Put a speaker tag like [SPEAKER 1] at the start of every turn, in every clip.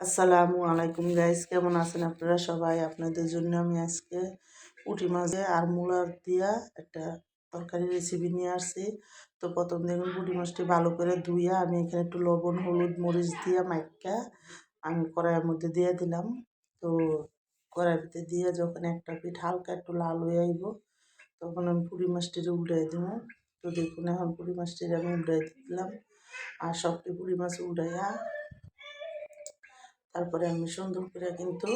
[SPEAKER 1] আসসালামু আলাইকুম গাইস কেমন আছেন আপনারা সবাই? আপনাদের জন্য আমি আজকে পুঁটি মাছে আর মূলার দিয়া একটা তরকারি রেসিপি নিয়ে আসছি। তো প্রথম দেখুন পুঁটি মাছটি ভালো করে ধুইয়া আমি এখানে একটু লবণ, হলুদ, মরিচ দিয়া মাইকা আমি কড়াইয়ের মধ্যে দিয়ে দিলাম। তো কড়াইয়ের ভিতরে দিয়ে যখন একটা পিঠ হালকা একটু লাল হয়ে আইব, তখন আমি পুঁটি মাছটিকে উল্টাই দিব। তো দেখুন এখন পুঁটি মাছটিকে আমি উল্টাই দিলাম। আর সবটি পুঁটি মাছ উল্টাইয়া তারপরে আমি সুন্দর করে কিন্তু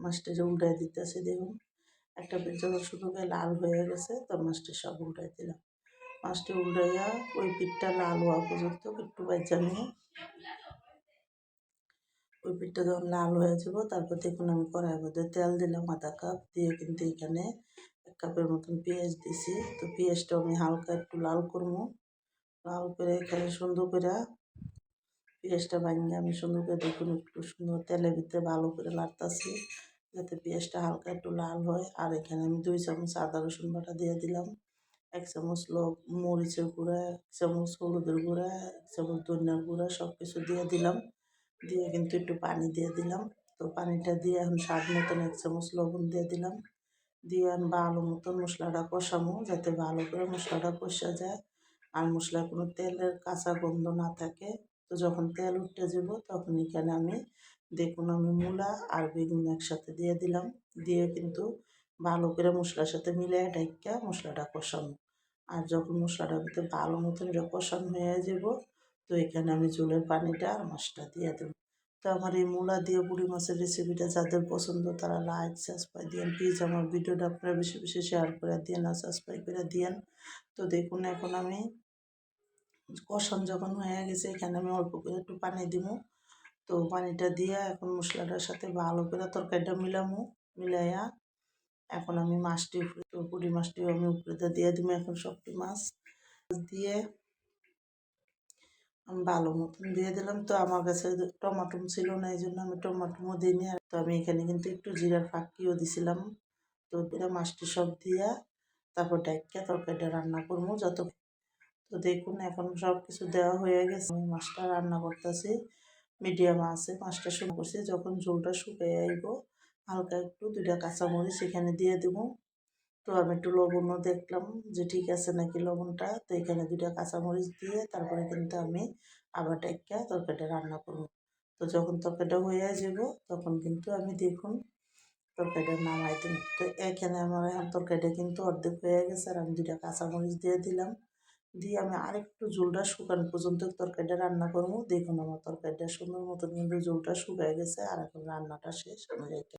[SPEAKER 1] মাছটা যে উল্টাই দিতেছি দেখুন। একটা যখন শুধু লাল হয়ে গেছে, তো মাছটা সব উল্টাই দিলাম। মাছটি উল্টাইয়া ওই পিঠটা লাল হওয়া পর্যন্ত একটু বাচ্চা নিয়ে ওই পিঠটা যখন লাল হয়ে যাব, তারপর দেখুন আমি কড়াইয়ের মধ্যে তেল দিলাম আধা কাপ, দিয়ে কিন্তু এখানে এক কাপের মতন পেঁয়াজ দিছি। তো পেঁয়াজটা আমি হালকা একটু লাল করব। লাল করে এখানে সুন্দর করে পেঁয়াজটা ভাঙিয়ে আমি সুন্দর করে দেখুন, একটু সুন্দর তেলের ভিতরে ভালো করে লাড়তাছি যাতে পেঁয়াজটা হালকা একটু লাল হয়। আর এখানে আমি দুই চামচ আদা রসুন বাটা দিয়ে দিলাম, এক চামচ মরিচের গুঁড়া, এক চামচ হলুদের গুঁড়া, এক চামচ ধনিয়ার গুঁড়া সব কিছু দিয়ে দিলাম। দিয়ে কিন্তু একটু পানি দিয়ে দিলাম। তো পানিটা দিয়ে এখন স্বাদ মতন এক চামচ লবণ দিয়ে দিলাম। দিয়ে আমি ভালো মতন মশলাটা কষামো যাতে ভালো করে মশলাটা কষা যায়। আর মশলার কোনো তেলের কাঁচা গন্ধ না থাকে। তো যখন তেল উঠতে যাব তখন এখানে আমি দেখুন আমি মূলা আর বেগুন একসাথে দিয়ে দিলাম। দিয়ে কিন্তু ভালো করে মশলার সাথে মিলে ডাইকা মশলাটা কষানো আর যখন মশলাটা ভিতরে ভালো মতন কষানো হয়ে যাব তো এখানে আমি জলের পানিটা আর মাছটা দিয়ে দেবো। তো আমার এই মূলা দিয়ে বুড়ি মাছের রেসিপিটা যাদের পছন্দ তারা লাইক সাবস্ক্রাইব দিয়েন। প্লিজ আমার ভিডিওটা আপনারা বেশি বেশি শেয়ার করে দিয়েন আর সাবস্ক্রাইব করে দিয়েন। তো দেখুন এখন আমি কষান যখন হয়ে গেছে, এখানে আমি অল্প করে একটু পানি দিব তো পানিটা দিয়ে এখন মশলাটার সাথে ভালো করে তরকারিটা মিলামো, মিলাইয়া এখন আমি মাছটি তো পুঁটি মাছটিও আমি উপরে দিয়ে দিব এখন সবটি মাছ। দিয়ে আমি ভালো মতন দিয়ে দিলাম। তো আমার কাছে টমাটো ছিল না, এই জন্য আমি টমাটোও দিইনি। আর তো আমি এখানে কিন্তু একটু জিরার ফাঁকিও দিছিলাম। তো মাছটি সব দিয়া তারপর ডাইকা তরকারিটা রান্না করব যত তো দেখুন, এখন সব কিছু দেওয়া হয়ে গেছে। আমি মাছটা রান্না করতেছি। মিডিয়াম আছে, মাছটা শুরু করছি। যখন ঝোলটা শুকিয়ে আইব, হালকা একটু দুইটা কাঁচামরিচ এখানে দিয়ে দেবো। তো আমি একটু লবণও দেখলাম যে ঠিক আছে নাকি লবণটা। তো এখানে দুইটা কাঁচামরিচ দিয়ে তারপরে কিন্তু আমি আবার টাইকা তরকারিটা রান্না করব। তো যখন তরকারিটা হয়ে যাব তখন কিন্তু আমি দেখুন তরকারিটা নামাই দিন তো এখানে আমার তরকারিটা কিন্তু অর্ধেক হয়ে গেছে আর আমি দুইটা কাঁচামরিচ দিয়ে দিলাম। দিয়ে আমি আরেকটু ঝোলটা শুকানো পর্যন্ত তরকারিটা রান্না করব। দেখুন আমার তরকারিটা সুন্দর মতন কিন্তু ঝোলটা শুকায় গেছে আর এখন রান্নাটা শেষ। আমি